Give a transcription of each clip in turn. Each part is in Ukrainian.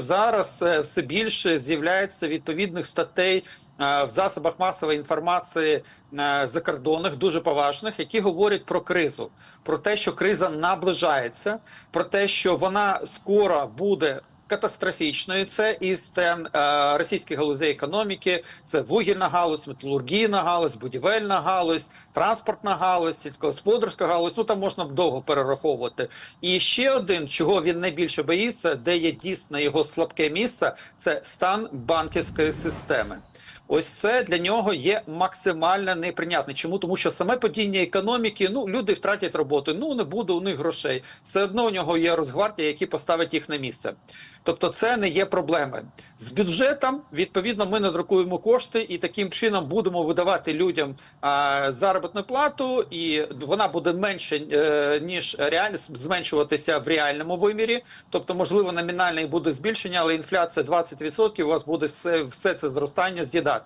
Зараз е, все більше з'являється відповідних статей е, в засобах масової інформації е, закордонних, дуже поважних, які говорять про кризу, про те, що криза наближається, про те, що вона скоро буде. Катастрофічною це і стан е, російських галузей економіки, це вугільна галузь, металургійна галузь, будівельна галузь, транспортна галузь, сільськогосподарська галузь. Ну там можна довго перераховувати. І ще один, чого він найбільше боїться, де є дійсно його слабке місце, це стан банківської системи. Ось це для нього є максимально неприйнятне. Чому? Тому що саме падіння економіки, ну люди втратять роботу, ну не буде у них грошей. Все одно у нього є розгвардія, які поставить їх на місце. Тобто, це не є проблеми з бюджетом. Відповідно, ми надрукуємо кошти і таким чином будемо видавати людям а, заробітну плату, і вона буде менше е, ніж реально зменшуватися в реальному вимірі. Тобто, можливо, номінальний буде збільшення, але інфляція 20%, у вас буде все, все це зростання з'їдати.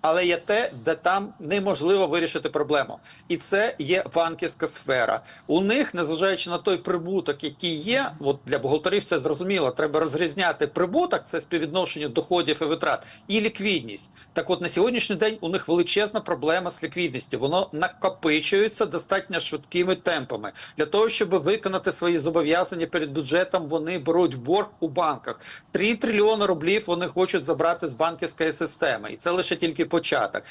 Але є те, де там неможливо вирішити проблему, і це є банківська сфера. У них, незважаючи на той прибуток, який є, от для бухгалтерів це зрозуміло. Треба розрізняти прибуток, це співвідношення доходів і витрат, і ліквідність. Так, от на сьогоднішній день у них величезна проблема з ліквідністю. Воно накопичується достатньо швидкими темпами для того, щоб виконати свої зобов'язання перед бюджетом. Вони беруть борг у банках. 3 трильйони рублів вони хочуть забрати з банківської системи, і це лише тільки початок.